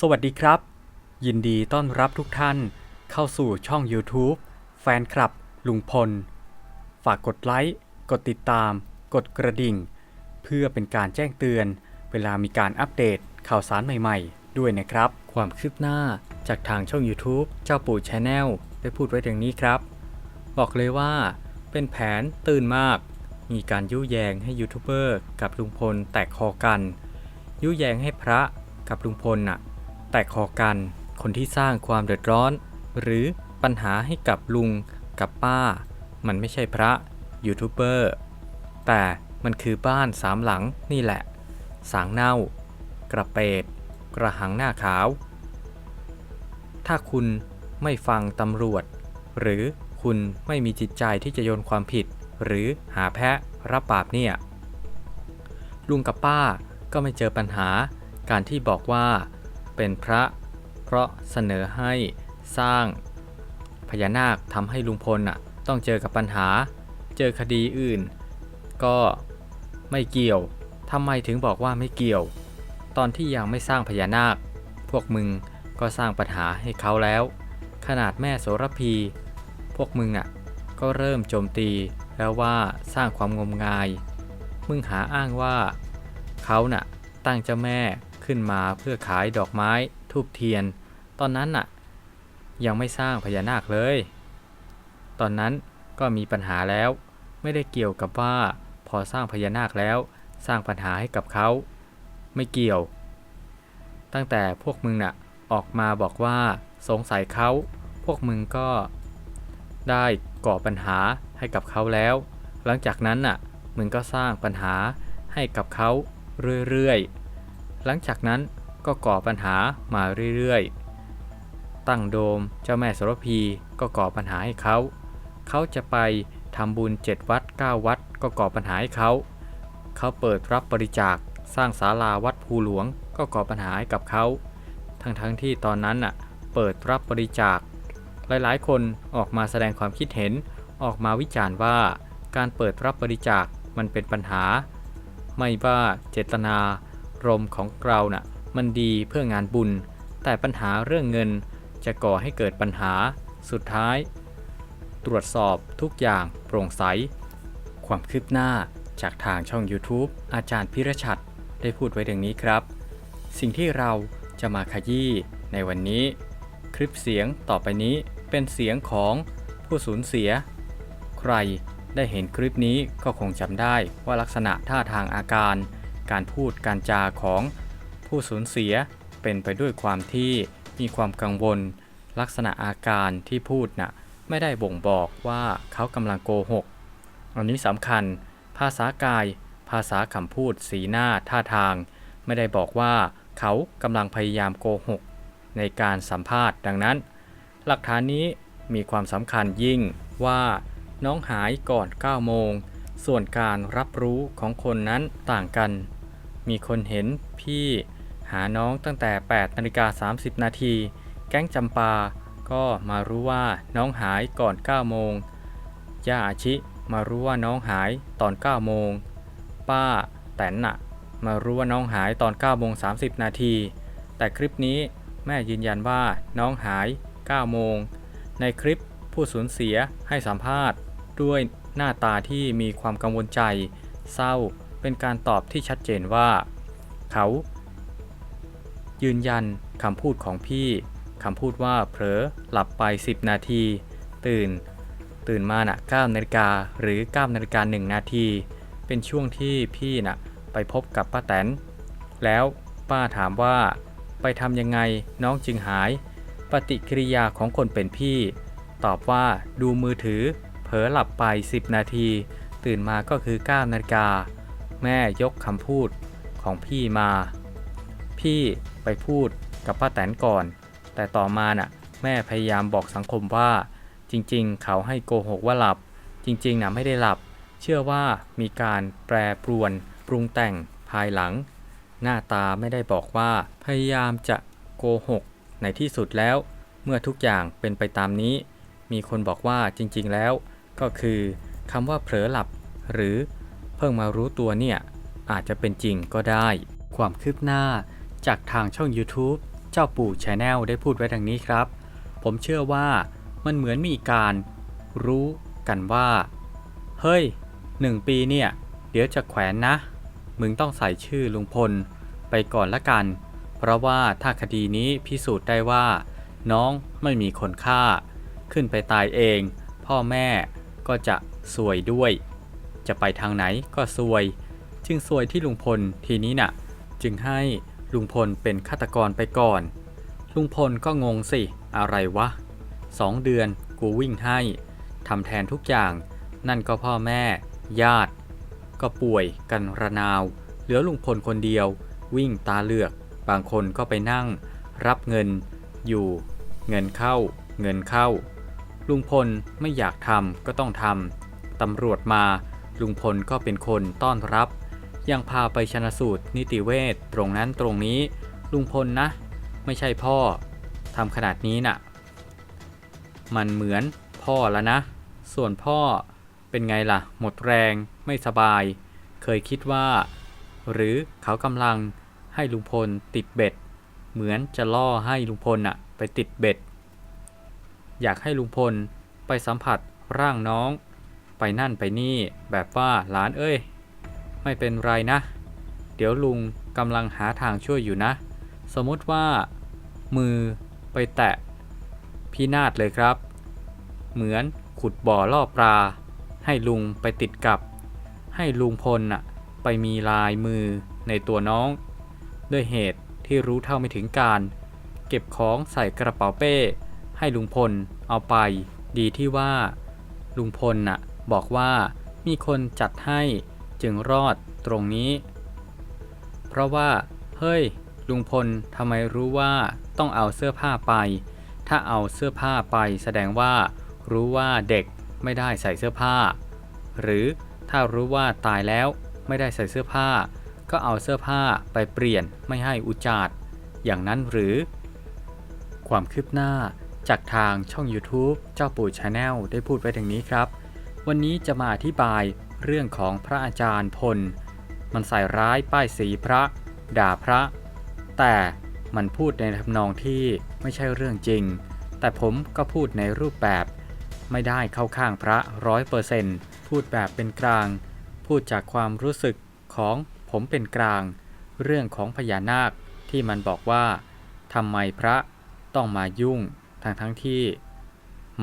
สวัสดีครับ ยินดีต้อนรับทุกท่านเข้าสู่ช่อง YouTube แฟนคลับ ลุงพล ฝากกดไลค์ กดติดตาม กดกระดิ่ง เพื่อเป็นการแจ้งเตือน เวลามีการอัปเดตข่าวสารใหม่ๆ ด้วยนะครับ ความคืบหน้าจากทางช่อง YouTube เจ้าปู่ชาแนลได้พูดไว้ดังนี้ครับ บอกเลยว่า เป็นแผนตื่นมาก มีการยุแยงให้ยูทูบเบอร์กับลุงพลแตกคอกัน ยุแยงให้พระกับลุงพลน่ะ ตกคอกัน คนที่สร้างความเดือดร้อน หรือปัญหาให้กับลุงกับป้า มันไม่ใช่พระยูทูบเบอร์แต่มันคือบ้านสามหลังนี่แหละ สางเน่า กระเปดกระหังหน้าขาว ถ้าคุณไม่ฟังตำรวจ หรือคุณไม่มีจิตใจที่จะโยนความผิด หรือหาแพะรับบาปเนี่ย ลุงกับป้าก็ไม่เจอปัญหาการที่บอกว่า เป็นพระ เพราะเสนอให้สร้างพญานาคทำให้ลุงพลน่ะต้องเจอกับปัญหา เจอคดีอื่น ก็ไม่เกี่ยวทำไมถึงบอกว่าไม่เกี่ยว ตอนที่ยังไม่สร้างพญานาค พวกมึงก็สร้างปัญหาให้เขาแล้ว ขนาดแม่โสระพี พวกมึงอะก็เริ่มโจมตีแล้วว่าสร้างความงมงาย มึงหาอ้างว่า เขาน่ะตั้งเจ้าแม่ ขึ้นมาเพื่อขายดอกไม้ทูบเทียน ตอนนั้นน่ะ ยังไม่สร้างพญานาคเลย ตอนนั้นก็มีปัญหาแล้ว ไม่ได้เกี่ยวกับว่า พอสร้างพญานาคแล้วสร้างปัญหาให้กับเขา ไม่เกี่ยว ตั้งแต่พวกมึงน่ะ ออกมาบอกว่าสงสัยเขา พวกมึงก็ ได้ก่อปัญหาให้กับเขาแล้ว หลังจากนั้นน่ะ มึงก็สร้างปัญหาให้กับเขาเรื่อยๆ หลังจากนั้นก็ก่อปัญหามาเรื่อยๆ ตั้งโดมเจ้าแม่สรพีก็ก่อปัญหาให้เขา เขาจะไปทำบุญ 7 วัด 9 วัด ก็ก่อปัญหาให้เขา เขาเปิดรับบริจาคสร้างศาลาวัดภูหลวง ก็ก่อปัญหาให้กับเขา ทั้งๆทที่ตอนนั้นน่ะเปิดรับบริจาค หลายๆ คนออกมาแสดงความคิดเห็นออกมาวิจารณ์ว่า การเปิดรับบริจาคมันเป็นปัญหา ไม่ว่าเจตนา รมณ์ของเราน่ะมันดีเพื่องานบุญ แต่ปัญหาเรื่องเงินจะก่อให้เกิดปัญหาสุดท้าย ตรวจสอบทุกอย่างโปร่งใส ความคืบหน้าจากทางช่อง YouTube อาจารย์พิรชัดได้พูดไว้ดังนี้ครับ สิ่งที่เราจะมาขยี้ในวันนี้ คลิปเสียงต่อไปนี้เป็นเสียงของผู้สูญเสีย ใครได้เห็นคลิปนี้ก็คงจำได้ว่าลักษณะท่าทางอาการ การพูดการจาของผู้สูญเสียเป็นไปด้วยความที่มีความกังวล ลักษณะอาการที่พูดน่ะไม่ได้บ่งบอกว่าเขากำลังโกหก อันนี้สำคัญ ภาษากาย ภาษาคำพูด สีหน้าท่าทาง ไม่ได้บอกว่าเขากำลังพยายามโกหก ในการสัมภาษณ์ดังนั้น หลักฐานนี้มีความสำคัญยิ่งว่าน้องหายก่อน 9 โมง ส่วนการรับรู้ของคนนั้นต่างกัน มีคนเห็นพี่หาน้องตั้งแต่ 8นาฬิกา30 นาที แก๊งจำปา ก็มารู้ว่าน้องหายก่อน 9 โมง ย่าอาชิมารู้ว่าน้องหายตอน 9 โมง ป้าแตนน่ะ มารู้ว่าน้องหายตอน 9 โมง 30 นาที แต่คลิปนี้แม่ยืนยันว่าน้องหาย 9 โมง ในคลิปผู้สูญเสียให้สัมภาษณ์ ด้วยหน้าตาที่มีความกังวลใจ เศร้า เป็นการตอบที่ชัดเจนว่า เขา ยืนยันคำพูดของพี่คำพูดว่าเผลอหลับไป 10 นาที ตื่น ตื่นมาน่ะ9นาฬิกาหรือ9นาฬิกา1นาที เป็นช่วงที่พี่น่ะไปพบกับป้าแตน แล้วป้าถามว่า ไปทำยังไงน้องจึงหาย ปฏิกิริยาของคนเป็นพี่ ตอบว่าดูมือถือ เผลอหลับไป 10 นาที ตื่นมาก็คือ9นาฬิกา แม่ยกคำพูดของพี่มา พี่ไปพูดกับป้าแตนก่อน แต่ต่อมาน่ะ แม่พยายามบอกสังคมว่า จริงๆ เขาให้โกหกว่าหลับ จริงๆนะไม่ได้หลับ เชื่อว่ามีการแปรปรวน ปรุงแต่งภายหลัง หน้าตาไม่ได้บอกว่า พยายามจะโกหกในที่สุดแล้ว เมื่อทุกอย่างเป็นไปตามนี้ มีคนบอกว่าจริงๆแล้ว ก็คือคำว่าเผลอหลับ หรือ เพิ่งมารู้ตัวเนี่ย อาจจะเป็นจริงก็ได้ ความคืบหน้าจากทางช่อง YouTube เจ้าปู่ชาแนลได้พูดไว้ดังนี้ครับ ผมเชื่อว่ามันเหมือนมีการรู้กันว่า เฮ้ยหนึ่งปีเนี่ย เดี๋ยวจะแขวนนะ มึงต้องใส่ชื่อลุงพลไปก่อนละกัน เพราะว่าถ้าคดีนี้พิสูจน์ได้ว่า น้องไม่มีคนฆ่า ขึ้นไปตายเอง พ่อแม่ก็จะซวยด้วย จะไปทางไหนก็ซวย จึงซวยที่ลุงพลทีนี้น่ะ จึงให้ลุงพลเป็นฆาตกรไปก่อน ลุงพลก็งงสิ อะไรวะสองเดือนกูวิ่งให้ทำแทนทุกอย่าง นั่นก็พ่อแม่ ญาติ ก็ป่วยกันระนาว เหลือลุงพลคนเดียว วิ่งตาเลือก บางคนก็ไปนั่ง รับเงิน อยู่ เงินเข้า เงินเข้า ลุงพลไม่อยากทำก็ต้องทำตำรวจมา ลุงพลก็เป็นคนต้อนรับ ยังพาไปชนะสูตรนิติเวชตรงนั้นตรงนี้ ลุงพลนะ ไม่ใช่พ่อทำขนาดนี้น่ะ มันเหมือนพ่อแล้วนะ ส่วนพ่อเป็นไงล่ะ หมดแรงไม่สบาย เคยคิดว่า หรือเขากำลังให้ลุงพลติดเบ็ด เหมือนจะล่อให้ลุงพลน่ะไปติดเบ็ด อยากให้ลุงพลไปสัมผัสร่างน้อง ไปนั่นไปนี่แบบว่าหลานเอ้ย ไม่เป็นไรนะ เดี๋ยวลุงกำลังหาทางช่วยอยู่นะ สมมติว่ามือไปแตะพินาศเลยครับ เหมือนขุดบ่อล่อปลา ให้ลุงไปติดกับ ให้ลุงพลน่ะไปมีลายมือในตัวน้อง ด้วยเหตุที่รู้เท่าไม่ถึงการ เก็บของใส่กระเป๋าเป้ ให้ลุงพลเอาไป ดีที่ว่า ลุงพลน่ะ บอกว่ามีคนจัดให้จึงรอดตรงนี้ เพราะว่า เฮ้ย ลุงพลทำไมรู้ว่าต้องเอาเสื้อผ้าไป ถ้าเอาเสื้อผ้าไปแสดงว่า รู้ว่าเด็กไม่ได้ใส่เสื้อผ้า หรือถ้ารู้ว่าตายแล้วไม่ได้ใส่เสื้อผ้า ก็เอาเสื้อผ้าไปเปลี่ยนไม่ให้อุจจาดอย่างนั้นหรือ ความคืบหน้าจากทางช่อง YouTube เจ้าปู่ชาแนลได้พูดไว้ดังนี้ครับ วันนี้จะมาอธิบายเรื่องของพระอาจารย์พล มันใส่ร้ายป้ายสีพระ ด่าพระ แต่มันพูดในทำนองที่ไม่ใช่เรื่องจริง แต่ผมก็พูดในรูปแบบ ไม่ได้เข้าข้างพระร้อยเปอร์เซนต์พูดแบบเป็นกลาง พูดจากความรู้สึกของผมเป็นกลาง เรื่องของพญานาคที่มันบอกว่าทำไมพระต้องมายุ่งทั้งทั้งที่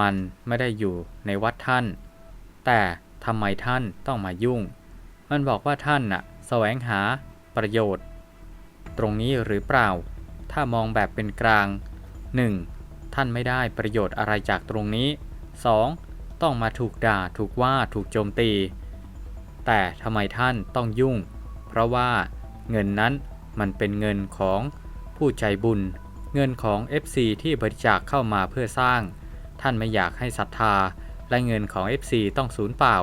มันไม่ได้อยู่ในวัดท่าน แต่ทำไมท่านต้องมายุ่ง มันบอกว่าท่านน่ะแสวงหาประโยชน์ ตรงนี้หรือเปล่า ถ้ามองแบบเป็นกลาง 1. ท่านไม่ได้ประโยชน์อะไรจากตรงนี้ 2. ต้องมาถูกด่าถูกว่าถูกโจมตี แต่ทำไมท่านต้องยุ่ง เพราะว่าเงินนั้นมันเป็นเงินของผู้ใจบุญ เงินของ FC ที่บริจาคเข้ามาเพื่อสร้าง ท่านไม่อยากให้ศรัทธา และเงินของ FC ต้องสูญเปล่า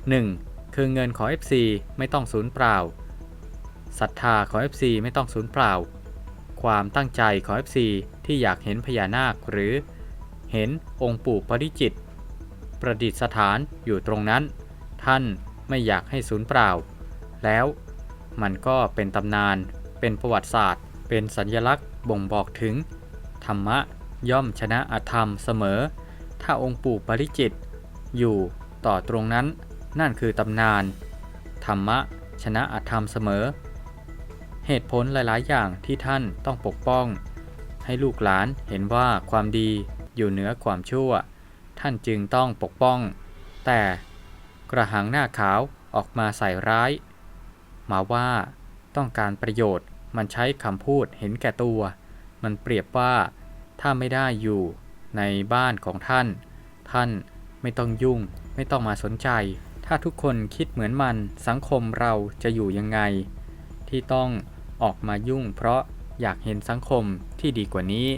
1. คือเงินของ FC ไม่ต้องสูญเปล่าศรัทธาของ FC ไม่ต้องสูญเปล่า ความตั้งใจของ FC ที่อยากเห็นพญานาคหรือ เห็นองค์ปู่ปริจิต ประดิษฐานอยู่ตรงนั้น ท่านไม่อยากให้สูญเปล่า แล้วมันก็เป็นตำนาน เป็นประวัติศาสตร์ เป็นสัญลักษณ์บ่งบอกถึง ธรรมะย่อมชนะอธรรมเสมอ ถ้าองค์ปู่ปริจิต อยู่ต่อตรงนั้นนั่นคือตำนาน ธรรมะ ชนะอธรรมเสมอ เหตุผลหลายๆ อย่างที่ท่านต้องปกป้อง ให้ลูกหลานเห็นว่าความดีอยู่เหนือความชั่ว ท่านจึงต้องปกป้อง แต่กระหังหน้าขาวออกมาใส่ร้าย มาว่าต้องการประโยชน์มันใช้คำพูดเห็นแก่ตัว มันเปรียบว่าถ้าไม่ได้อยู่ ในบ้านของท่าน ท่านไม่ต้องยุ่ง ไม่ต้องมาสนใจ ถ้าทุกคนคิดเหมือนมันสังคมเราจะอยู่ยังไง ที่ต้องออกมายุ่งเพราะอยากเห็นสังคมที่ดีกว่านี้